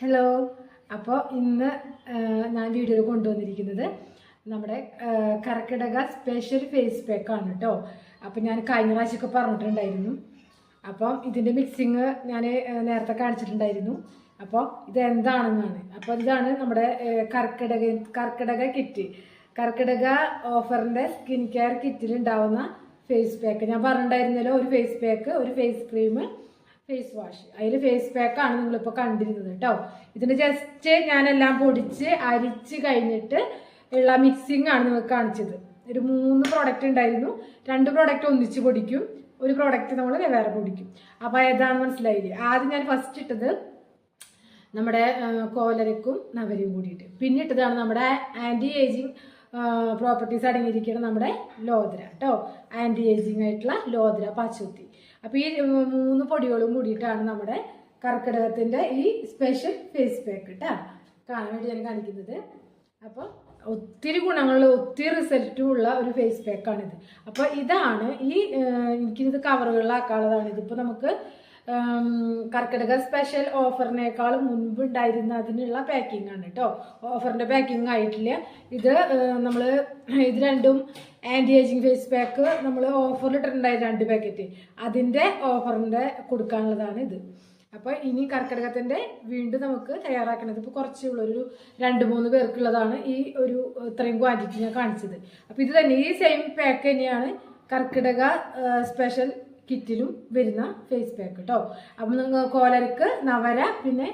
Hello അപ്പോൾ ഇന്ന് ഞാൻ വീഡിയോ കൊണ്ടുവന്നിരിക്കുന്നത് നമ്മുടെ കർക്കിടക സ്പെഷ്യൽ ഫേസ് പാക്കാണ് കേട്ടോ അപ്പോൾ ഞാൻ കഴിഞ്ഞ പ്രാവശ്യമൊക്കെ പറഞ്ഞിട്ടുണ്ടായിരുന്നു. അപ്പം ഇതിന്റെ മിക്സിങ് ഞാൻ നേരത്തെ കാണിച്ചിട്ടുണ്ടായിരുന്നു. അപ്പോൾ ഇത് എന്താണെന്നാണ് അപ്പോൾ ഇതാണ് നമ്മുടെ കർക്കിടക കർക്കിടക കിറ്റ് കർക്കിടക ഓഫറിന്റെ സ്കിൻ കെയർ കിറ്റിൽ ഉണ്ടാവുന്ന ഫേസ് പാക്ക് ഞാൻ പറഞ്ഞിട്ടുണ്ടായിരുന്നല്ലോ ഒരു ഫേസ് പാക്ക് ഒരു ഫേസ് ക്രീം ഫേസ് വാഷ് അതിൽ ഫേസ് പാക്കാണ് നിങ്ങളിപ്പോൾ കണ്ടിരുന്നത് കേട്ടോ. ഇതിന് ജസ്റ്റ് ഞാനെല്ലാം പൊടിച്ച് അരിച്ച് കഴിഞ്ഞിട്ട് ഉള്ള മിക്സിംഗ് ആണ് നിങ്ങൾക്ക് കാണിച്ചത്. ഒരു മൂന്ന് പ്രോഡക്റ്റ് ഉണ്ടായിരുന്നു. രണ്ട് പ്രോഡക്റ്റ് ഒന്നിച്ച് പൊടിക്കും. ഒരു പ്രോഡക്റ്റ് നമ്മൾ വേറെ പൊടിക്കും. അപ്പോൾ ഏതാണ് മനസ്സിലായില്ലേ? ആദ്യം ഞാൻ ഫസ്റ്റ് ഇട്ടത് നമ്മുടെ കോലരക്കും നവരയും കൂടിയിട്ട്. പിന്നെ ഇട്ടതാണ് നമ്മുടെ ആന്റി ഏജിങ് പ്രോപ്പർട്ടീസ് അടങ്ങിയിരിക്കുന്ന നമ്മുടെ ലോദ്ര കേട്ടോ. ആന്റി ഏജിങ് ആയിട്ടുള്ള ലോദ്ര പച്ചൂത്തി അപ്പോൾ ഈ മൂന്ന് പൊടികളും കൂടിയിട്ടാണ് നമ്മുടെ കർക്കിടകത്തിന്റെ ഈ സ്പെഷ്യൽ ഫേസ് പാക്ക് കേട്ടോ കാണാൻ വേണ്ടി ഞാൻ കാണിക്കുന്നത്. അപ്പോൾ ഒത്തിരി ഗുണങ്ങൾ ഒത്തിരി റിസൾട്ടും ഉള്ള ഒരു ഫേസ് പാക്കാണിത് അപ്പോൾ ഇതാണ് ഈ എനിക്കിത് കവറുകളിലാക്കാനുള്ളതാണ് ഇതിപ്പോൾ നമുക്ക് കർക്കിടക സ്പെഷ്യൽ ഓഫറിനേക്കാൾ മുൻപ് ഉണ്ടായിരുന്ന അതിനുള്ള പാക്കിംഗ് ആണ് കേട്ടോ ഓഫറിന്റെ പാക്കിംഗ് ആയിട്ടില്ല. ഇത് നമ്മൾ ഇത് രണ്ടും ആന്റി ഏജിങ് ഫേസ് പാക്ക് നമ്മൾ ഓഫറിൽ രണ്ട് പാക്കറ്റ് അതിന്റെ ഓഫറിന്റെ കൊടുക്കാനുള്ളതാണ് ഇത്. അപ്പോൾ ഇനി കർക്കിടകത്തിന്റെ വീണ്ടും നമുക്ക് തയ്യാറാക്കണത് ഇപ്പോൾ കുറച്ചേ ഉള്ളൂ. ഒരു രണ്ട് മൂന്ന് പേർക്കുള്ളതാണ് ഈ ഒരു ഇത്രയും ക്വാണ്ടിറ്റി ഞാൻ കാണിച്ചത്. അപ്പോൾ ഇത് തന്നെ ഈ സെയിം പാക്ക് തന്നെയാണ് കർക്കിടക സ്പെഷ്യൽ കിറ്റിലും വരുന്ന ഫേസ് പാക്ക് കേട്ടോ അപ്പം നിങ്ങൾ കോലർക്ക് നവര പിന്നെ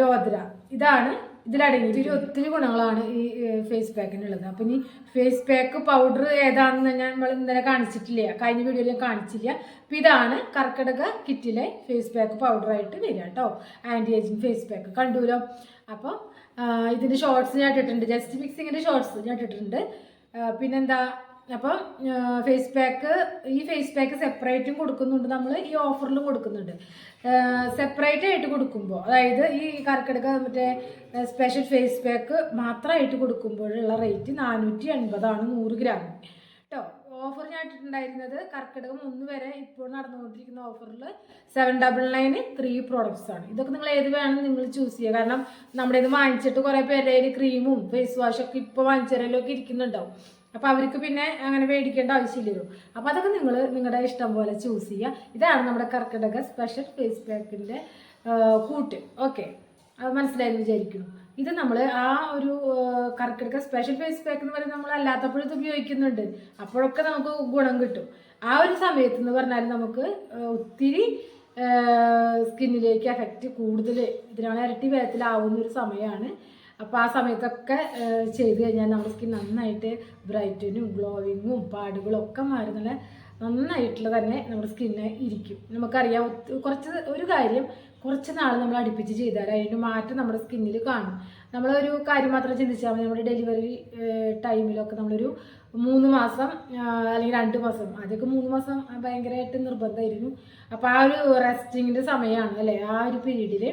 ലോദ്ര. ഇതാണ് ഇതിലടങ്ങി ഒത്തിരി ഒത്തിരി ഗുണങ്ങളാണ് ഈ ഫേസ് പാക്കിനുള്ളത് അപ്പം ഇനി ഫേസ് പാക്ക് പൗഡർ ഏതാണെന്ന് ഞാൻ നമ്മൾ ഇന്നലെ കാണിച്ചിട്ടില്ല. കഴിഞ്ഞ വീഡിയോയിൽ ഞാൻ കാണിച്ചില്ല. അപ്പം ഇതാണ് കർക്കിടക കിറ്റിലെ ഫേസ് പാക്ക് പൗഡറായിട്ട് വരിക കേട്ടോ ആന്റി ഏജിങ് ഫേസ് പാക്ക് കണ്ടുല്ലോ അപ്പം ഇതിന്റെ ഷോർട്സ് ഞാൻ ഇട്ടിട്ടുണ്ട്. ജസ്റ്റ് മിക്സിങ്ങിന്റെ ഷോർട്സ് ഞാൻ ഇട്ടിട്ടുണ്ട്. പിന്നെന്താ? അപ്പം ഫേസ് പാക്ക് ഈ ഫേസ് പാക്ക് സെപ്പറേറ്റും കൊടുക്കുന്നുണ്ട്. നമ്മൾ ഈ ഓഫറിലും കൊടുക്കുന്നുണ്ട്. സെപ്പറേറ്റ് ആയിട്ട് കൊടുക്കുമ്പോൾ അതായത് ഈ കർക്കിടക മറ്റേ സ്പെഷ്യൽ ഫേസ് പാക്ക് മാത്രമായിട്ട് കൊടുക്കുമ്പോഴുള്ള റേറ്റ് നാനൂറ്റി എൺപതാണ് നൂറ് ഗ്രാം കേട്ടോ ഓഫർ ഞാൻ ഇട്ടിട്ടുണ്ടായിരുന്നത് കർക്കിടകം ഒന്ന് വരെ ഇപ്പോൾ നടന്നുകൊണ്ടിരിക്കുന്ന ഓഫറിൽ seven double nine three products ആണ്. ഇതൊക്കെ നിങ്ങൾ ഏത് വേണം നിങ്ങൾ ചൂസ് ചെയ്യുക. കാരണം നമ്മുടെ ഇത് വാങ്ങിച്ചിട്ട് കുറേ പേരുടെ ക്രീമും ഫേസ് വാഷൊക്കെ ഇപ്പോൾ വാങ്ങിച്ചവരെല്ലാം ഇരിക്കുന്നുണ്ടാവും. അപ്പോൾ അവർക്ക് പിന്നെ അങ്ങനെ മേടിക്കേണ്ട ആവശ്യമില്ലല്ലോ അപ്പോൾ അതൊക്കെ നിങ്ങൾ നിങ്ങളുടെ ഇഷ്ടം പോലെ ചൂസ് ചെയ്യുക ഇതാണ് നമ്മുടെ കർക്കിടക സ്പെഷ്യൽ ഫേസ് പാക്കിന്റെ കൂട്ട്. ഓക്കെ അത് മനസ്സിലായെന്ന് വിചാരിക്കുന്നു. ഇത് നമ്മൾ ആ ഒരു കർക്കിടക സ്പെഷ്യൽ ഫേസ് പാക്ക് എന്ന് പറയുന്നത് നമ്മൾ അല്ലാത്തപ്പോഴും ഇത് ഉപയോഗിക്കുന്നുണ്ട്. അപ്പോഴൊക്കെ നമുക്ക് ഗുണം കിട്ടും. ആ ഒരു സമയത്ത് എന്ന് പറഞ്ഞാൽ നമുക്ക് ഒത്തിരി സ്കിന്നിലേക്ക് എഫക്റ്റ് കൂടുതൽ ഇതിനാണ് ഇരട്ടി വേഗത്തിലാവുന്ന ഒരു സമയമാണ് അപ്പോൾ ആ സമയത്തൊക്കെ ചെയ്ത് കഴിഞ്ഞാൽ നമ്മുടെ സ്കിൻ നന്നായിട്ട് ബ്രൈറ്റനും ഗ്ലോവിങ്ങും പാടുകളും ഒക്കെ മാറി നന്നായിട്ടുള്ള തന്നെ നമ്മുടെ സ്കിന്നെ ഇരിക്കും. നമുക്കറിയാം കുറച്ച് ഒരു കാര്യം കുറച്ച് നാൾ നമ്മൾ അടുപ്പിച്ച് ചെയ്താൽ അതിന്റെ മാറ്റം നമ്മുടെ സ്കിന്നിൽ കാണും. നമ്മളൊരു കാര്യം മാത്രം ചിന്തിച്ചാൽ മതി. നമ്മുടെ ഡെലിവറി ടൈമിലൊക്കെ നമ്മളൊരു മൂന്ന് മാസം അല്ലെങ്കിൽ രണ്ട് മാസം ആദ്യമൊക്കെ മൂന്ന് മാസം ഭയങ്കരമായിട്ട് നിർബന്ധമായിരുന്നു. അപ്പോൾ ആ ഒരു റെസ്റ്റിങ്ങിന്റെ സമയമാണ് അല്ലേ? ആ ഒരു പീരീഡിൽ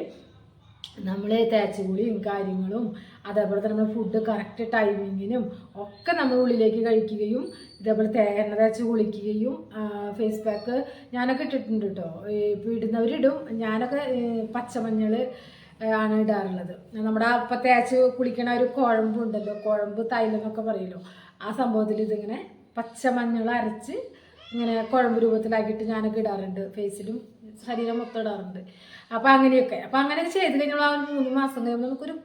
നമ്മൾ തേച്ചുകൂളിയും കാര്യങ്ങളും അതേപോലെ തന്നെ നമ്മൾ ഫുഡ് കറക്റ്റ് ടൈമിങ്ങിനും ഒക്കെ നമ്മൾ ഉള്ളിലേക്ക് കഴിക്കുകയും ഇതേപോലെ തേ എണ്ണ തേച്ച് കുളിക്കുകയും ഫേസ് പാക്ക് ഞാനൊക്കെ ഇട്ടിട്ടുണ്ട് കേട്ടോ ഇപ്പോൾ ഇടുന്നവരിടും. ഞാനൊക്കെ പച്ചമഞ്ഞൾ ആണ് ഇടാറുള്ളത്. നമ്മുടെ അപ്പം തേച്ച് കുളിക്കണ ഒരു കുഴമ്പ് ഉണ്ടല്ലോ കുഴമ്പ് തൈലം എന്നൊക്കെ പറയുമല്ലോ ആ സംഭവത്തിൽ ഇതിങ്ങനെ പച്ചമഞ്ഞൾ അരച്ച് ഇങ്ങനെ കുഴമ്പ് രൂപത്തിലാക്കിയിട്ട് ഞാനൊക്കെ ഇടാറുണ്ട് ഫേസിലും ശരീരം മൊത്തം ഇടാറുണ്ട്. അപ്പോൾ അങ്ങനെയൊക്കെ. അപ്പോൾ അങ്ങനെ ചെയ്ത് കഴിഞ്ഞാൽ ആ ഒരു മൂന്ന് മാസം കഴിയുമ്പോൾ നമുക്കൊരു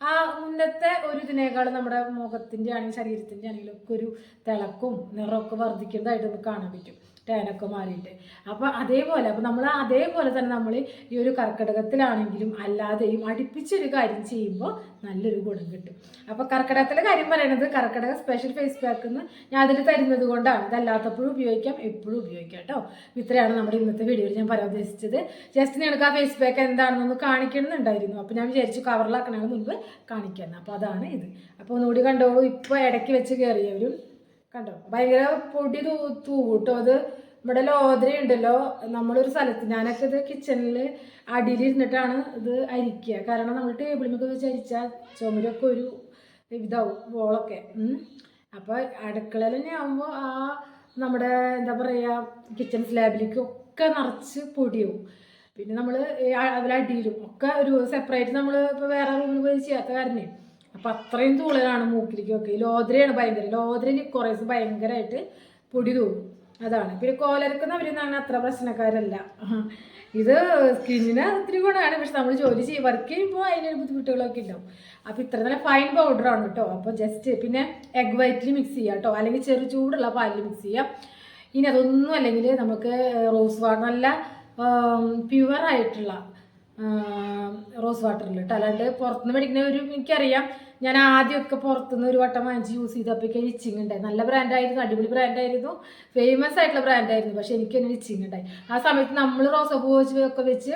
ആ മുന്നത്തെ ഒരു ഇതിനേക്കാളും നമ്മുടെ മുഖത്തിന്റെ ആണെങ്കിലും ശരീരത്തിന്റെ ആണെങ്കിലും ഒക്കെ ഒരു തിളക്കും നിറമൊക്കെ വർദ്ധിക്കുന്നതായിട്ട് നമുക്ക് കാണാൻ പറ്റും. ടേനൊക്കെ മാറിയിട്ട്. അപ്പോൾ അതേപോലെ അപ്പോൾ നമ്മൾ അതേപോലെ തന്നെ നമ്മൾ ഈ ഒരു കർക്കിടകത്തിലാണെങ്കിലും അല്ലാതെയും അടുപ്പിച്ചൊരു കാര്യം ചെയ്യുമ്പോൾ നല്ലൊരു ഗുണം കിട്ടും. അപ്പോൾ കർക്കിടകത്തിലെ കാര്യം പറയണത് കർക്കിടക സ്പെഷ്യൽ ഫേസ് പാക്ക് എന്ന് ഞാൻ അതിൽ തരുന്നത് കൊണ്ടാണ്. ഇതല്ലാത്തപ്പോഴും ഉപയോഗിക്കാം എപ്പോഴും ഉപയോഗിക്കാം കേട്ടോ. ഇത്രയാണ് നമ്മുടെ ഇന്നത്തെ വീഡിയോയിൽ ഞാൻ പറയാൻ ഉദ്ദേശിച്ചത്. ജസ്റ്റ് നിങ്ങൾക്ക് ആ ഫേസ് പാക്ക് എന്താണെന്നൊന്ന് കാണിക്കണമെന്നുണ്ടായിരുന്നു. അപ്പോൾ ഞാൻ വിചാരിച്ചു കവറിലാക്കണതിന് മുൻപ് കാണിക്കാൻ അപ്പോൾ അതാണ് ഇത്. അപ്പോൾ ഒന്നുകൂടി കണ്ടോളൂ. ഇപ്പോൾ ഇടയ്ക്ക് വെച്ച് കയറിയവരും കണ്ടോ? ഭയങ്കര പൊടി തൂ തൂട്ടോ അത്? ഇവിടെ ലോദ്ര ഉണ്ടല്ലോ. നമ്മളൊരു സ്ഥലത്ത് ഞാനൊക്കെ ഇത് കിച്ചണിൽ അടിയിലിരുന്നിട്ടാണ് ഇത് അരിക്കുക. കാരണം നമ്മൾ ടേബിളിനൊക്കെ വെച്ച് അരിച്ചാൽ ചുമരൊക്കെ ഒരു ഇതാവും വോളൊക്കെ ഉം. അപ്പോൾ അടുക്കളയിൽ തന്നെ ആകുമ്പോൾ ആ നമ്മുടെ എന്താ പറയുക കിച്ചൺ സ്ലാബിലേക്കൊക്കെ നിറച്ച് പൊടിയാവും. പിന്നെ നമ്മൾ അതുപോലെ അടിയിലും. ഒക്കെ ഒരു സെപ്പറേറ്റ് നമ്മൾ ഇപ്പോൾ വേറെ റൂമിൽ പോയി ചെയ്യാത്ത കാരണേ. അപ്പം അത്രയും തൂളലാണ് മൂക്കിലേക്കൊക്കെ ലോദ്രയാണ് ഭയങ്കര. ലോദ്ര കുറേ ഭയങ്കരമായിട്ട് പൊടി തൂവും. അതാണ്. പിന്നെ കോലരക്കുന്നവരെന്നാണ് അത്ര പ്രശ്നക്കാരല്ല. ഇത് സ്കിന്നിന് ഒത്തിരി ഗുണമാണ് പക്ഷെ നമ്മൾ ജോലി ചെയ്യും വർക്ക് ചെയ്യുമ്പോൾ അതിനൊരു ബുദ്ധിമുട്ടുകളൊക്കെ ഉണ്ടാവും അപ്പോൾ ഇത്ര നല്ല ഫൈൻ പൗഡറാണ് കേട്ടോ അപ്പോൾ ജസ്റ്റ് പിന്നെ എഗ് വൈറ്റിൽ മിക്സ് ചെയ്യാം കേട്ടോ അല്ലെങ്കിൽ ചെറു ചൂടുള്ള പാലിൽ മിക്സ് ചെയ്യാം. ഇനി അതൊന്നും അല്ലെങ്കിൽ നമുക്ക് റോസ് വാട്ടർ നല്ല പ്യുവർ ആയിട്ടുള്ള റോസ് വാട്ടറിൽ കേട്ടോ അല്ലാണ്ട് പുറത്തുനിന്ന് മേടിക്കുന്ന ഒരു എനിക്കറിയാം. ഞാൻ ആദ്യമൊക്കെ പുറത്തുനിന്ന് ഒരു വട്ടം വാങ്ങിച്ച് യൂസ് ചെയ്തപ്പോഴേക്കും ഇച്ചിങ് ഉണ്ടായി. നല്ല ബ്രാൻഡായിരുന്നു അടിപൊളി ബ്രാൻഡായിരുന്നു ഫേമസ് ആയിട്ടുള്ള ബ്രാൻഡായിരുന്നു പക്ഷേ എനിക്കൊരു ഇച്ചിങ് ഉണ്ടായി. ആ സമയത്ത് നമ്മൾ റോസപ്പൂ വെച്ച് ഒക്കെ വെച്ച്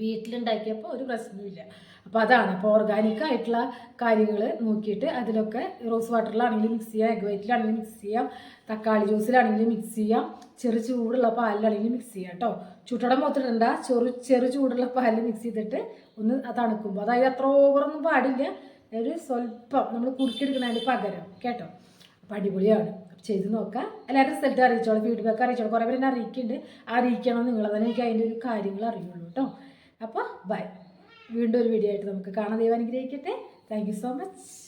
വീട്ടിലുണ്ടാക്കിയപ്പോൾ ഒരു പ്രശ്നമില്ല അപ്പോൾ അതാണ്. അപ്പോൾ ഓർഗാനിക് ആയിട്ടുള്ള കാര്യങ്ങൾ നോക്കിയിട്ട് അതിലൊക്കെ റോസ് വാട്ടറിലാണെങ്കിലും മിക്സ് ചെയ്യാം എഗ് വൈറ്റിലാണെങ്കിലും മിക്സ് ചെയ്യാം തക്കാളി ജ്യൂസിലാണെങ്കിലും മിക്സ് ചെയ്യാം ചെറു ചൂടുള്ള പാലിലാണെങ്കിലും മിക്സ് ചെയ്യാം കേട്ടോ ചുട്ടടം മൊത്തിടണ്ട. ചെറു ചെറു ചൂടുള്ള പാലിൽ മിക്സ് ചെയ്തിട്ട് ഒന്ന് തണുക്കുമ്പോൾ അതായത് അത്ര ഓവറൊന്നും പാടില്ല. ഒരു സ്വല്പം നമ്മൾ കുറുക്കിയെടുക്കുന്നതിന് പകരം. കേട്ടോ? അപ്പോൾ അടിപൊളിയാണ്. ചെയ്ത് നോക്കാം. എല്ലാവരും റിസൾട്ട് അറിയിച്ചോളൂ. ഫീഡ്ബാക്ക് അറിയിച്ചോളൂ. കുറേ പേര് എന്നെ അറിയിക്കുന്നുണ്ട്. അറിയിക്കണം നിങ്ങൾ തന്നെ എനിക്ക് അതിന്റെ ഒരു കാര്യങ്ങൾ അറിയുള്ളൂ കേട്ടോ അപ്പോൾ ബൈ വീണ്ടും ഒരു വീഡിയോ ആയിട്ട് നമുക്ക് കാണാൻ ദൈവം അനുഗ്രഹിക്കട്ടെ. Thank so much